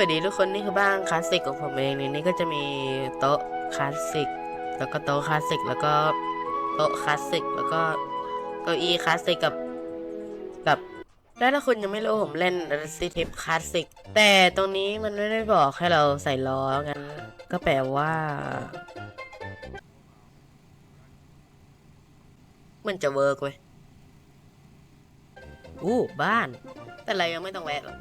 สวัสดีทุกคนนี่คือบ้านคลาสสิกของผมเองในนี้ก็จะมีโต๊ะคลาสสิกแล้วก็โต๊ะคลาสสิกแล้วก็โต๊ะคลาสสิกแล้วก็เก้าอี้คลาสสิกกับกับแล้วถ้าคุณยังไม่รู้ผมเล่น Resident Evil คลาสสิกแต่ตรงนี้มันไม่ได้บอกให้เราใส่ล้องั้นก็แปลว่ามันจะเวิร์กเว้ยอู้บ้าน แต่เรายังไม่ต้องแวะหรอก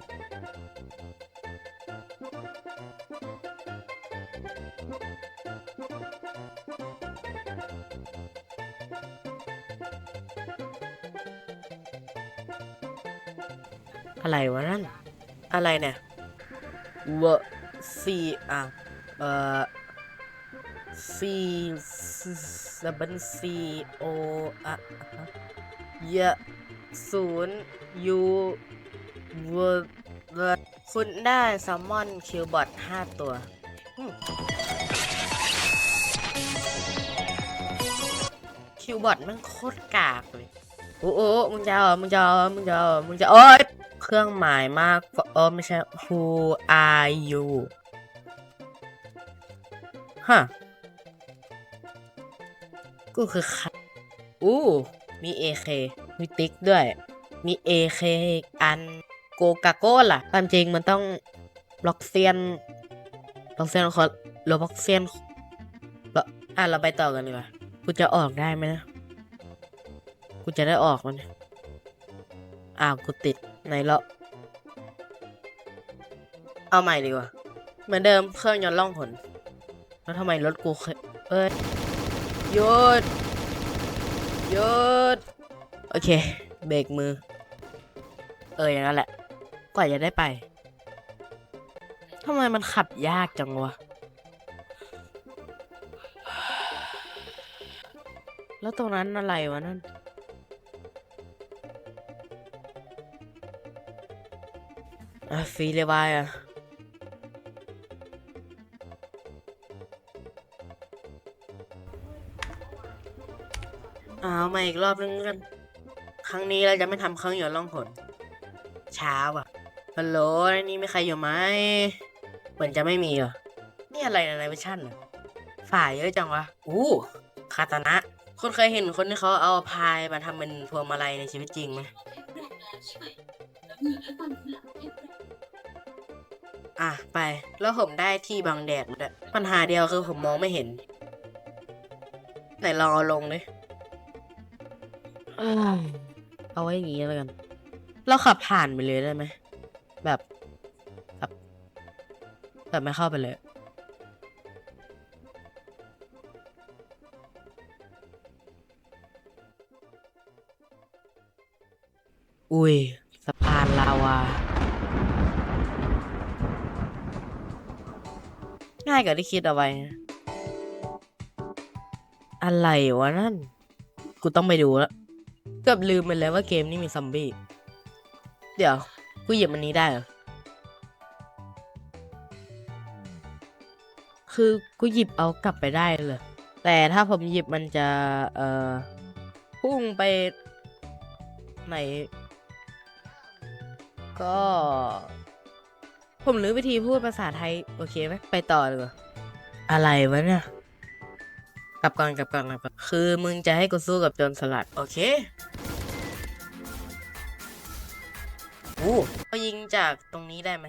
อะไรวะนั่น อะไรเนี่ยเวซีอะเอ่อซีสบันซีโออะยะศูนย์ยูเวอร์คุณได้แซลมอนคิวบอทห้าตัวคิวบอทมันโคตรกากเลย โอ้โอ้มึงจะเอาเหรอมึงจะเอาเหรอมึงจะเอาเหรอมึงจะโอ๊ย เครื่องหมายมากเออไม่ใช่ who are you ฮะกูคือใครอู้มี AK มีติ๊กด้วย มี AK อันโกกาโก้ล่ะตามจริงมันต้องบล็อกเซียนบล็อกเซียนขอโลบ็อกเซียนอะเราไปต่อกันดีกว่ากูจะออกได้ไหมนะ กูจะได้ออกมันย อ้าวกูติดไหนล้วเอาใหม่ดีกว่า เหมือนเดิมเครื่องยนต์ล่องหนแล้วทำไมรถกูเคยเอ้ยหยุดหยุดโอเค เบรกมือ เอออย่างนั้นแหละ กว่าจะได้ไปทำไมมันขับยากจังวะ แล้วตรงนั้นอะไรวะนั่น อะฟรีเลยบายอะเอามาอีกรอบนึงกัน ครั้งนี้เราจะไม่ทำครื่องยนต์ล่องหนช้าว่ะฮัลโหลนนี้มีใครอยู่ไหมเหมือนจะไม่มีเหรอนี่อะไรในเวอร์ชันอะฝ่ายเยอะจังวะ อู้คาตานะคุณเคยเห็นคนที่เขาเอาพายมาทำเป็นพวงมาลัยในชีวิตจริงไหม อะไป แล้วผมได้ที่บังแดดด้วยปัญหาเดียวคือผมมองไม่เห็น ไหนลองเอาลงดิเอ้ยเอาไว้อย่างงี้แล้วกัน เราขับผ่านไปเลยได้ไหม แบบแบบแบบไม่เข้าไปเลย อุ้ยสะพานลาวา ง่ายกว่าที่คิดเอาไว้ อะไรวะนั่น กูต้องไปดูแล้วเกือบลืมไปแล้วว่าเกมนี้มีซอมบี้ เดี๋ยว กูหยิบมันนี้ได้เหรอ คือกูหยิบเอากลับไปได้เลย แต่ถ้าผมหยิบมันจะ เอ่อ พุ่งไปไหน ก็ ผมรู้วิธีพูดภาษาไทย โอเคไหมไปต่อเลยว่ะอะไรวะเนี่ยกลับก่อนกลับก่อนกลับก่อนคือมึงจะให้กูสู้กับโจรสลัด โอเคอู้เขายิงจากตรงนี้ได้ไหม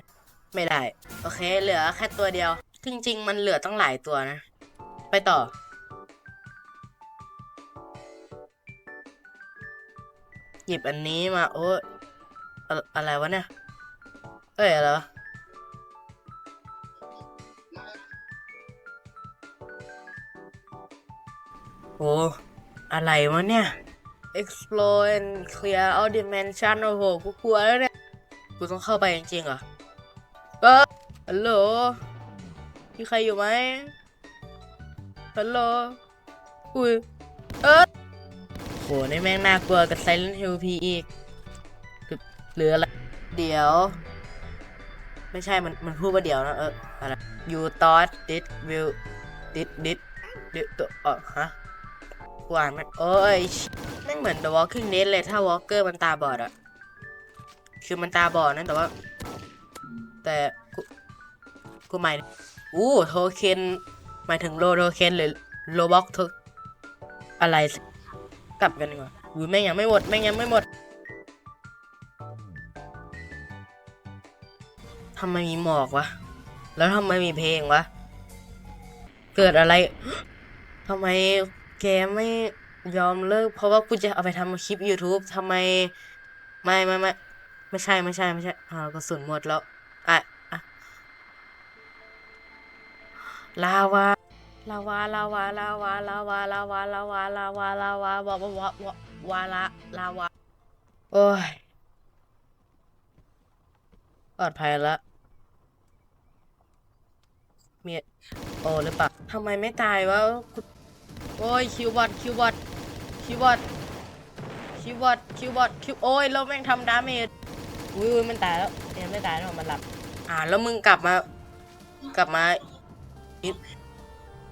ไม่ได้ โอเค เหลือแค่ตัวเดียว จริง ๆ มันเหลือต้องหลายตัวนะ ไปต่อ หยิบอันนี้มา โอ้ยอะอะไรวะเนี่ย เอ้ย อะไรวะ โอ้อะไรวะเนี่ย explore and clear all dimension โอ้โห กูกลัวแล้วเนี่ย กูต้องเข้าไปจริงๆเหรอเออฮัลโหล มีใครอยู่ไหมฮัลโหล อุ้ย เออโหนี่แม่งน่ากลัวกับ Silent Hill P อีกคือหรืออะไร เดี๋ยว ไม่ใช่ มัน มันพูดว่าเดี๋ยวนะ เออ อะไร you thought this will this this this ตัวเออฮะ กวานมันโอ้ยแม่งเหมือน The Walking Dead เลยถ้า Walker มันตาบอดอะคือมันตาบอดนะแต่ว่า แต่กูกูหมายอู้โทเค็นหมายถึงโลโทเค็นหรือโลบ็อกทุกอะไรกกลับกันดีกว่าอุ้ยแม่งยังไม่หมดแม่งยังไม่หมดทำไมมีหมอกวะ แล้วทำไมมีเพลงวะ เกิดอะไรทำไม แกไม่ยอมเลิกเพราะว่ากูจะเอาไปทำคลิป YouTube ทำไม ไม่ไม่ไม่ไม่ใช่ไม่ใช่ไม่ใช่อ่ากระสุนหมดแล้ว อะอะลาวาลาวาลาวาลาวาลาวาลาวาลาวาลาวาลาวาวาวาวาวาวาละลาวาโอ้ยปลอดภัยละมีโอหรือเปล่าทำไมไม่ตายวะกู โอ้ยคิวบอทคิวบอทคิวบอทคิวบอทคิวบอทคิวโอ้ยแล้วแม่งทำดาเมจอุ้ยอุ้ยมันตายแล้วยังไม่ตายหรอกมันหลับ อ่าแล้วมึงกลับมากลับมา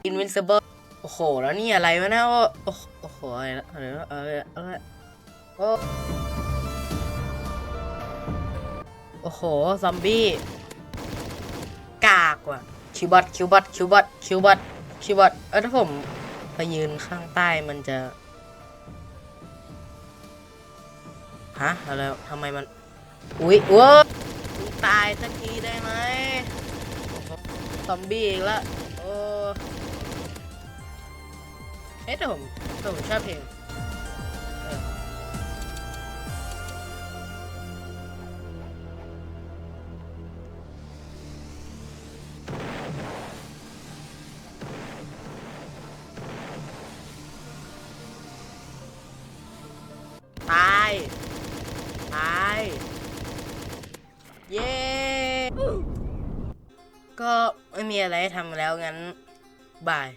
Invincible โอ้โหแล้วนี่อะไรวะเนะโอ้โอ้โอ้โหอะไรนะอะไรนะอะไรนะอะไรนะโอ้โอ้โห ซอมบี้ กากว่ะคิวบอทคิวบอทคิวบอทคิวบอทคิวบอทเออถ้าผม ไปยืนข้างใต้มันจะ ฮะ อะไรทำไมมัน อุ๊ยว้าตายสักทีได้ไหมซอมบี้อีกแล้วโอ้เอ๊ะแต่ผมแต่ผมชอบเพลง เย้ ก็ไม่มีอะไรให้ทำแล้วงั้น บาย